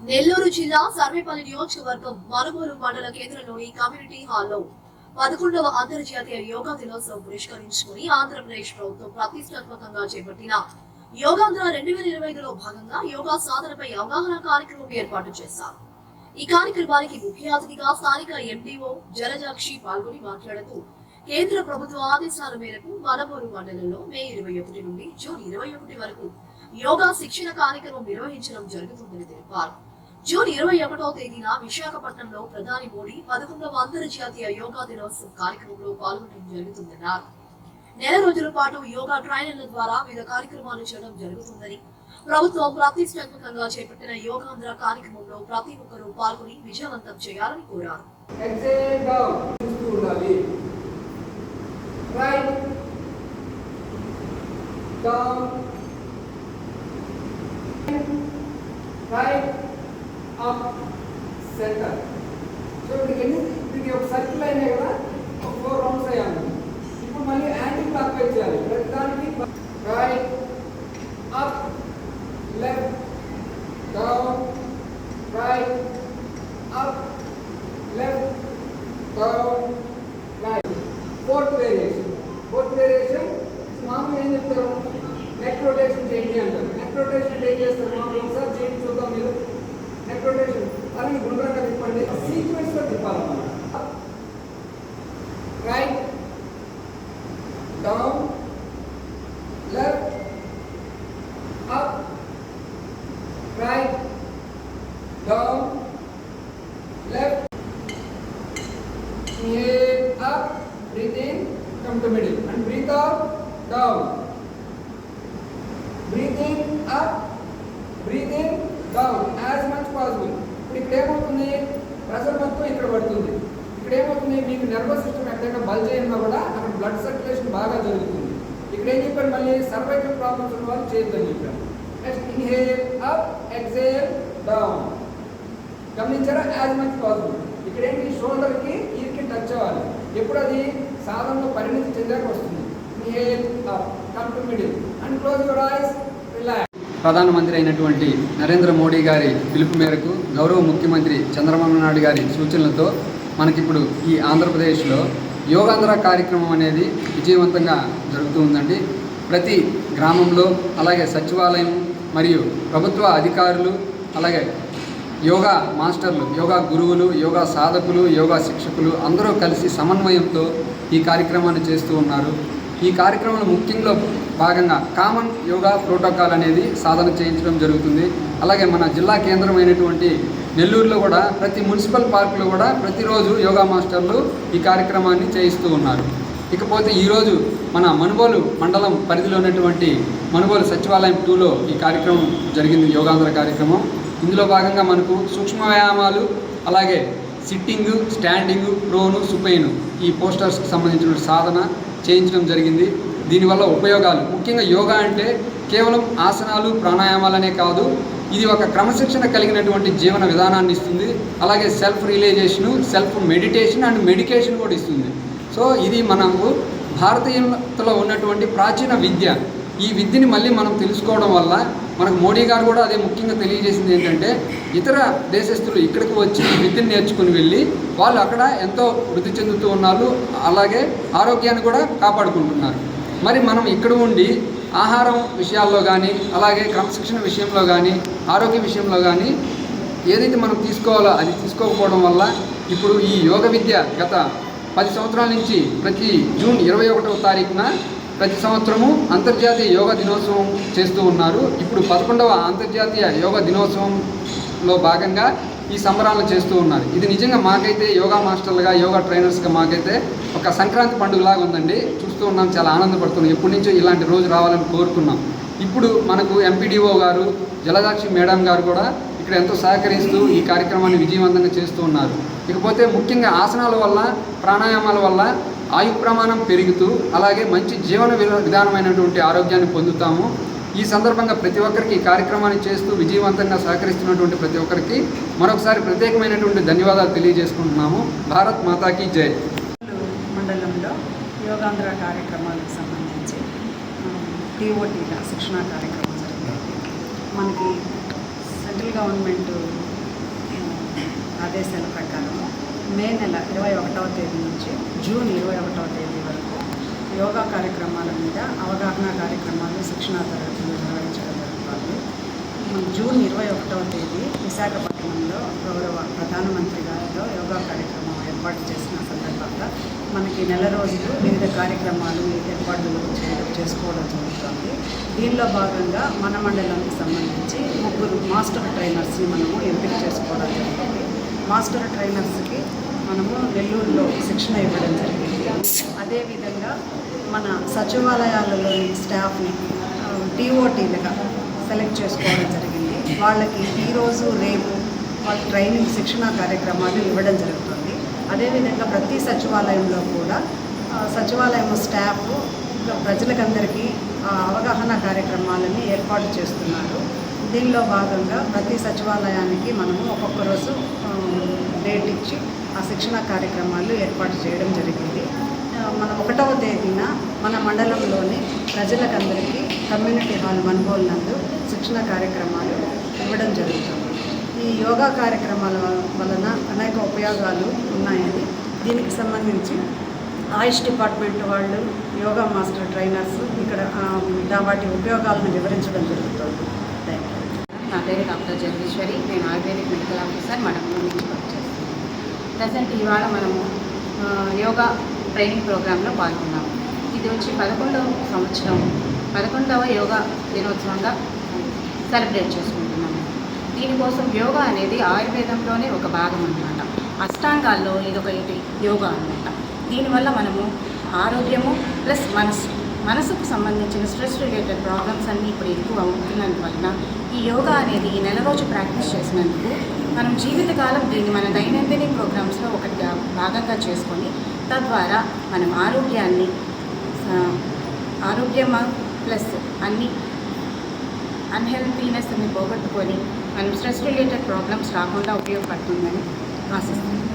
నెల్లూరు జిల్లా సర్వేపల్లి నియోజకవర్గం మనుగోలు మండల కేంద్రంలోని కమ్యూనిటీ హాల్లో పదకొండవ అంతర్జాతీయ యోగా దినోత్సవం పురస్కరించుకుని ఆంధ్రప్రదేశ్ ప్రభుత్వం ప్రతిష్టాత్మకంగా చేపట్టిన యోగాంధ్ర రెండు వేల ఇరవై ఐదులో భాగంగా యోగా సాధనపై అవగాహన కార్యక్రమం ఏర్పాటు చేశారు. ఈ కార్యక్రమానికి ముఖ్య అతిథిగా స్థానిక ఎండిఓ జలజాక్షి పాల్గొని మాట్లాడుతూ కేంద్ర ప్రభుత్వ ఆదేశాల మేరకు మనబోరు మండలంలో మే ఇరవై ఒకటి నుండి జూన్ ఇరవై ఒకటి వరకు యోగా శిక్షణ కార్యక్రమం నిర్వహించడం జరుగుతుందని తెలిపారు. జూన్ ఇరవై ఒకటో తేదీన విశాఖపట్నంలో ప్రధాని మోడీ పదకొండవ అంతర్జాతీయ యోగా దినోత్సవ కార్యక్రమంలో పాల్గొనడం జరుగుతుందన్నారు. నెల రోజుల పాటు యోగా ట్రైనర్ల ద్వారా వివిధ కార్యక్రమాలు చేయడం జరుగుతుందని ప్రభుత్వం ప్రతిష్టాత్మకంగా చేపట్టిన యోగాంధ్ర కార్యక్రమంలో ప్రతి ఒక్కరూ పాల్గొని విజయవంతం చేయాలని కోరారు. Down. అప్ సెంటర్ సో ఇక్కడికి ఎన్ని ఇది ఒక సర్కిల్ అయినాయి కదా ఒక ఫోర్ రౌండ్స్ అయ్యాను ఇప్పుడు మళ్ళీ యాంటీ క్లాక్ వైజ్ చేయాలి ప్రతిదానికి right up left down right up left, down, right. Fourth variation. Fourth variation, మామూలు ఏం చెప్తారు నెక్ రొటేషన్ చేయండి అంటారు నెక్ రొటేషన్ ఏం చేస్తారు మామూలు ఒకసారి చేయండి చూద్దాం మీరు breathe in come to middle and breathe out down breathe in up breathe in down as much possible ఇప్పుడు ఇక్కడ ఏమవుతుంది ప్రెషర్ మొత్తం ఇక్కడ పడుతుంది ఇక్కడ ఏమవుతుంది మీకు నర్వస్ సిస్టమ్ ఎక్కడైనా బల్జ్ అయినా కూడా అక్కడ బ్లడ్ సర్క్యులేషన్ బాగా జరుగుతుంది ఇక్కడ ఏం చెప్పారు మళ్ళీ సర్వైకల్ ప్రాబ్లమ్స్ ఉన్న వాళ్ళు చేయొద్దని చెప్పారు next inhale up exhale down గమనించారా యాజ్ మచ్ పాసిబుల్ ఎప్పుడు అది సాధనలో పరిణితి చెందాక వస్తుంది. Come to middle. And close your eyes relax ప్రధానమంత్రి అయినటువంటి నరేంద్ర మోడీ గారి పిలుపు మేరకు గౌరవ ముఖ్యమంత్రి చంద్రబాబు నాయుడు గారి సూచనలతో మనకిప్పుడు ఈ ఆంధ్రప్రదేశ్లో యోగాంధ్ర కార్యక్రమం అనేది విజయవంతంగా జరుగుతూ ఉందండి. ప్రతి గ్రామంలో అలాగే సచివాలయం మరియు ప్రభుత్వ అధికారులు అలాగే యోగా మాస్టర్లు యోగా గురువులు యోగా సాధకులు యోగా శిక్షకులు అందరూ కలిసి సమన్వయంతో ఈ కార్యక్రమాన్ని చేస్తూ ఉన్నారు. ఈ కార్యక్రమంలో ముఖ్యంగా భాగంగా కామన్ యోగా ప్రోటోకాల్ అనేది సాధన చేయించడం జరుగుతుంది. అలాగే మన జిల్లా కేంద్రమైనటువంటి నెల్లూరులో కూడా ప్రతి మున్సిపల్ పార్కులో కూడా ప్రతిరోజు యోగా మాస్టర్లు ఈ కార్యక్రమాన్ని చేయిస్తూ ఉన్నారు. ఇకపోతే ఈరోజు మన మనుబోలు మండలం పరిధిలో ఉన్నటువంటి మనుబోలు సచివాలయం టూలో ఈ కార్యక్రమం జరిగింది యోగాంధ్ర కార్యక్రమం. ఇందులో భాగంగా మనకు సూక్ష్మ వ్యాయామాలు అలాగే సిట్టింగ్ స్టాండింగ్ ప్రోను సుపేను ఈ పోస్టర్స్కి సంబంధించిన సాధన చేయించడం జరిగింది. దీనివల్ల ఉపయోగాలు ముఖ్యంగా యోగా అంటే కేవలం ఆసనాలు ప్రాణాయామాలనే కాదు ఇది ఒక క్రమశిక్షణ కలిగినటువంటి జీవన విధానాన్ని ఇస్తుంది. అలాగే self realisation self meditation and medication కూడా ఇస్తుంది. సో ఇది మనకు భారతీయతలో ఉన్నటువంటి ప్రాచీన విద్య. ఈ విద్యని మళ్ళీ మనం తెలుసుకోవడం వల్ల మనకు మోడీ గారు కూడా అదే ముఖ్యంగా తెలియజేసింది ఏంటంటే ఇతర దేశస్తులు ఇక్కడికి వచ్చి ఈ విద్యను నేర్చుకుని వెళ్ళి వాళ్ళు అక్కడ ఎంతో వృద్ధి చెందుతూ ఉన్నారు అలాగే ఆరోగ్యాన్ని కూడా కాపాడుకుంటున్నారు. మరి మనం ఇక్కడ ఉండి ఆహారం విషయాల్లో కానీ అలాగే క్రమశిక్షణ విషయంలో కానీ ఆరోగ్య విషయంలో కానీ ఏదైతే మనం తీసుకోవాలో అది తీసుకోకపోవడం వల్ల ఇప్పుడు ఈ యోగ విద్య గత పది సంవత్సరాల నుంచి ప్రతి జూన్ ఇరవై ఒకటవ తారీఖున ప్రతి సంవత్సరము అంతర్జాతీయ యోగా దినోత్సవం చేస్తూ ఉన్నారు. ఇప్పుడు పదకొండవ అంతర్జాతీయ యోగా దినోత్సవంలో భాగంగా ఈ సంబరాలను చేస్తూ ఉన్నారు. ఇది నిజంగా మాకైతే యోగా మాస్టర్లుగా యోగా ట్రైనర్స్గా మాకైతే ఒక సంక్రాంతి పండుగలాగా ఉందండి. చూస్తూ ఉన్నాం చాలా ఆనందపడుతున్నాం. ఎప్పటి నుంచో ఇలాంటి రోజు రావాలని కోరుకున్నాం. ఇప్పుడు మనకు ఎంపీడీఓ గారు జలదాక్షి మేడం గారు కూడా ఇక్కడ ఎంతో సహకరిస్తూ ఈ కార్యక్రమాన్ని విజయవంతంగా చేస్తూ ఉన్నారు. ఇకపోతే ముఖ్యంగా ఆసనాల వల్ల ప్రాణాయామాల వల్ల ఆయు ప్రమాణం పెరుగుతూ అలాగే మంచి జీవన విధానమైనటువంటి ఆరోగ్యాన్ని పొందుతాము. ఈ సందర్భంగా ప్రతి ఒక్కరికి ఈ కార్యక్రమాన్ని చేస్తూ విజయవంతంగా సహకరిస్తున్నటువంటి ప్రతి ఒక్కరికి మరొకసారి ప్రత్యేకమైనటువంటి ధన్యవాదాలు తెలియజేసుకుంటున్నాము. భారత్ మాతాకి జై. మండలంలో యోగాంధ్ర కార్యక్రమాలకు సంబంధించి టీఓటీల శిక్షణా కార్యక్రమం జరిగింది. మనకి సెంట్రల్ గవర్నమెంట్ ఆదేశాల ప్రకారం మే నెల ఇరవై ఒకటవ తేదీ నుంచి జూన్ ఇరవై ఒకటవ తేదీ వరకు యోగా కార్యక్రమాల మీద అవగాహన కార్యక్రమాలు శిక్షణా తరగతులు నిర్వహించడం జరుగుతుంది. జూన్ ఇరవై ఒకటవ తేదీ విశాఖపట్నంలో గౌరవ ప్రధానమంత్రి గారితో యోగా కార్యక్రమం ఏర్పాటు చేసిన సందర్భంగా మనకి నెల రోజులు వివిధ కార్యక్రమాలు ఏర్పాట్లు చేయడం చేసుకోవడం జరుగుతుంది. దీనిలో భాగంగా మన మండలానికి సంబంధించి ముగ్గురు మాస్టర్ ట్రైనర్స్ని మనము ఎంపిక చేసుకోవడం జరుగుతుంది. మాస్టర్ ట్రైనర్స్కి మనము నెల్లూరులో శిక్షణ ఇవ్వడం జరిగింది. అదేవిధంగా మన సచివాలయాలలోని స్టాఫ్ని టీఓటీలుగా సెలెక్ట్ చేసుకోవడం జరిగింది. వాళ్ళకి ఈరోజు రేపు వాళ్ళ ట్రైనింగ్ శిక్షణ కార్యక్రమాలు ఇవ్వడం జరుగుతుంది. అదేవిధంగా ప్రతి సచివాలయంలో కూడా సచివాలయం స్టాఫ్ ప్రజలకందరికీ అవగాహన కార్యక్రమాలని ఏర్పాటు చేస్తున్నారు. దీనిలో భాగంగా ప్రతి సచివాలయానికి మనము ఒక్కొక్క రోజు డేట్ ఇచ్చి ఆ శిక్షణ కార్యక్రమాలు ఏర్పాటు చేయడం జరిగింది. మన ఒకటవ తేదీన మన మండలంలోని ప్రజలకందరికీ కమ్యూనిటీ హాల్ మన్బోల్ నందు శిక్షణ కార్యక్రమాలు ఇవ్వడం జరుగుతుంది. ఈ యోగా కార్యక్రమాల వలన అనేక ఉపయోగాలు ఉన్నాయని దీనికి సంబంధించి ఆయుష్ డిపార్ట్మెంట్ వాళ్ళు యోగా మాస్టర్ ట్రైనర్స్ ఇక్కడ వాటి ఉపయోగాలను వివరించడం జరుగుతుంది. నా పేరు డాక్టర్ జగదీశ్వరి. నేను ఆయుర్వేదిక్ మెడికల్ ఆఫీసర్ మడమూరు నుంచి వర్క్ ప్రజెంట్ ఇవాళ మనము యోగా ట్రైనింగ్ ప్రోగ్రాంలో పాల్గొన్నాము ఇది వచ్చి పదకొండవ సంవత్సరం పదకొండవ యోగా దినోత్సవంగా సెలబ్రేట్ చేసుకుంటున్నాము. దీనికోసం యోగా అనేది ఆయుర్వేదంలోనే ఒక భాగం అన్నమాట. అష్టాంగాల్లో ఇది ఒక యోగా అన్నమాట. దీనివల్ల మనము ఆరోగ్యము ప్లస్ మనసు మనసుకు సంబంధించిన స్ట్రెస్ రిలేటెడ్ ప్రాబ్లమ్స్ అన్నీ ఇప్పుడు ఎక్కువ అవుతున్నందువలన ఈ యోగా అనేది ఈ నెల రోజు ప్రాక్టీస్ చేసినందుకు మనం జీవితకాలం దీన్ని మన దైనందిన ప్రోగ్రామ్స్లో ఒకటిగా భాగంగా చేసుకొని తద్వారా మనం ఆరోగ్యాన్ని ఆరోగ్యం ప్లస్ అన్ని అన్హెల్తీనెస్ని పోగొట్టుకొని మనం స్ట్రెస్ రిలేటెడ్ ప్రాబ్లమ్స్ రాకుండా ఉపయోగపడుతుందని ఆశిస్తున్నాను.